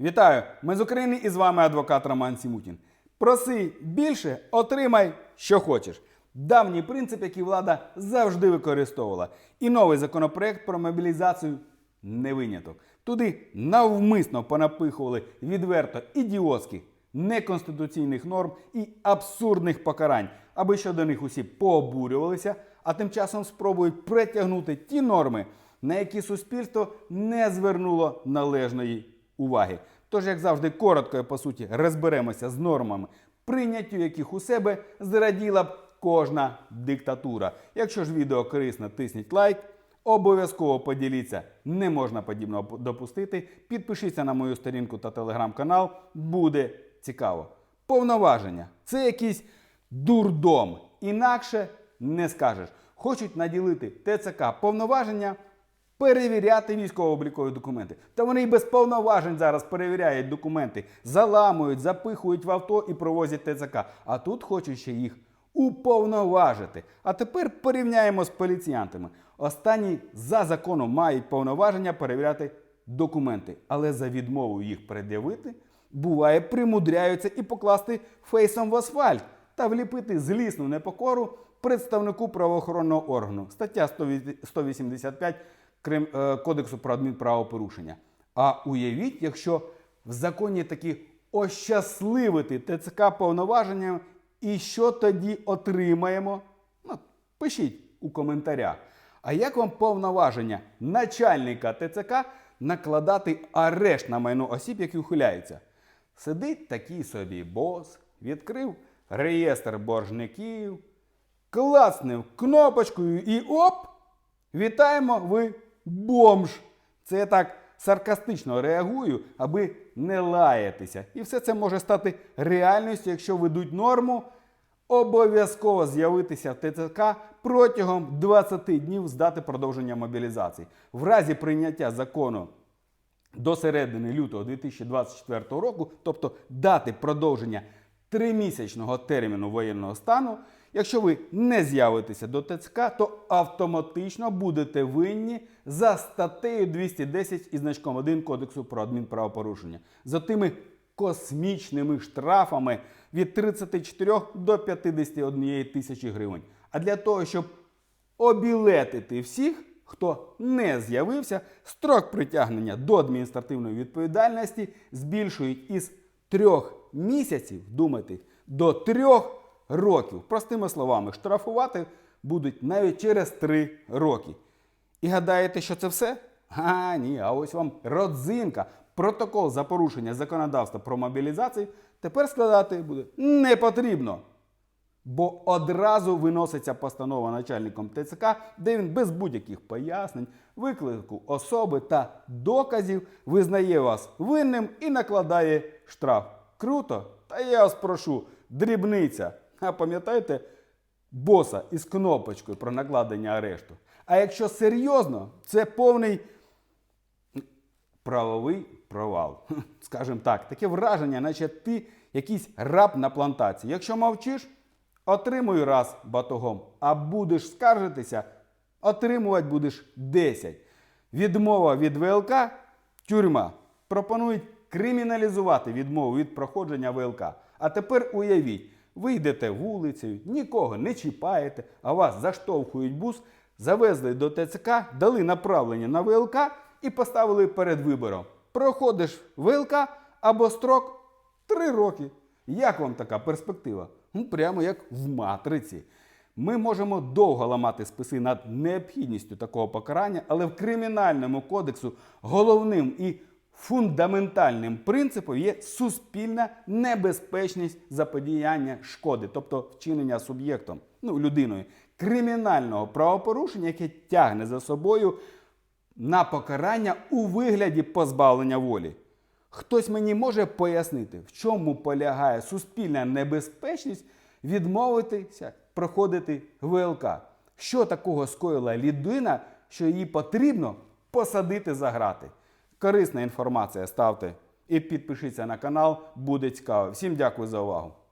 Вітаю! Ми з України і з вами адвокат Роман Сімутін. Проси більше, отримай, що хочеш. Давній принцип, який влада завжди використовувала. І новий законопроект про мобілізацію не виняток. Туди навмисно понапихували відверто ідіотських, неконституційних норм і абсурдних покарань, аби щодо них усі пообурювалися, а тим часом спробують притягнути ті норми, на які суспільство не звернуло належної уваги. Тож, як завжди, коротко і по суті розберемося з нормами, прийняттю яких у себе зраділа б кожна диктатура. Якщо ж відео корисно, тисніть лайк. Обов'язково поділіться, не можна подібного допустити. Підпишіться на мою сторінку та телеграм-канал, буде цікаво. Повноваження це якийсь дурдом. Інакше не скажеш. Хочуть наділити ТЦК повноваження перевіряти військово-облікові документи. Та вони і без повноважень зараз перевіряють документи, заламують, запихують в авто і провозять ТЦК. А тут хочуть ще їх уповноважити. А тепер порівняємо з поліціянтами. Останні за законом мають повноваження перевіряти документи, але за відмову їх пред'явити, буває, примудряються і покласти фейсом в асфальт та вліпити злісну непокору представнику правоохоронного органу. Стаття 185 Крим- е, Кодексу про адмінправопорушення. А уявіть, якщо в законі таки ощасливити ТЦК повноваженням, і що тоді отримаємо? Ну, пишіть у коментарях. А як вам повноваження начальника ТЦК накладати арешт на майно осіб, які ухиляються? Сидить такий собі бос, відкрив реєстр боржників, класнив кнопочкою і оп! Вітаємо, ви бомж! Це я так саркастично реагую, аби не лаятися. І все це може стати реальністю, якщо ведуть норму обов'язково з'явитися в ТЦК протягом 20 днів з дати продовження мобілізації. В разі прийняття закону до середини лютого 2024 року, тобто дати продовження тримісячного терміну воєнного стану, якщо ви не з'явитеся до ТЦК, то автоматично будете винні за статтею 210 із значком 1 Кодексу про адмінправопорушення. За тими космічними штрафами від 34 до 51 тисячі гривень. А для того, щоб обілетити всіх, хто не з'явився, строк притягнення до адміністративної відповідальності збільшують із трьох місяців, думайте, до трьох років. Простими словами, штрафувати будуть навіть через три роки. І гадаєте, що це все? А, ні, а ось вам родзинка. Протокол за порушення законодавства про мобілізацію тепер складати буде не потрібно. Бо одразу виноситься постанова начальником ТЦК, де він без будь-яких пояснень, виклику особи та доказів визнає вас винним і накладає штраф. Круто? Та я вас прошу, дрібниця. А пам'ятаєте боса із кнопочкою про накладення арешту? А якщо серйозно, це повний правовий провал. Скажем так, таке враження, наче ти якийсь раб на плантації. Якщо мовчиш, отримуй раз батогом, а будеш скаржитися, отримувати будеш 10. Відмова від ВЛК тюрма. Пропонують криміналізувати відмову від проходження ВЛК. А тепер уявіть, ви йдете вулицею, нікого не чіпаєте, а вас заштовхують бус, завезли до ТЦК, дали направлення на ВЛК і поставили перед вибором. Проходиш ВЛК або строк 3 роки. Як вам така перспектива? Ну, прямо як в матриці. Ми можемо довго ламати списи над необхідністю такого покарання, але в кримінальному кодексу головним і фундаментальним принципом є суспільна небезпечність заподіяння шкоди, тобто вчинення суб'єктом, ну, людиною, кримінального правопорушення, яке тягне за собою на покарання у вигляді позбавлення волі. Хтось мені може пояснити, в чому полягає суспільна небезпечність відмовитися проходити ВЛК? Що такого скоїла людина, що її потрібно посадити за грати? Корисна інформація ставте і підпишіться на канал, буде цікаво. Всім дякую за увагу.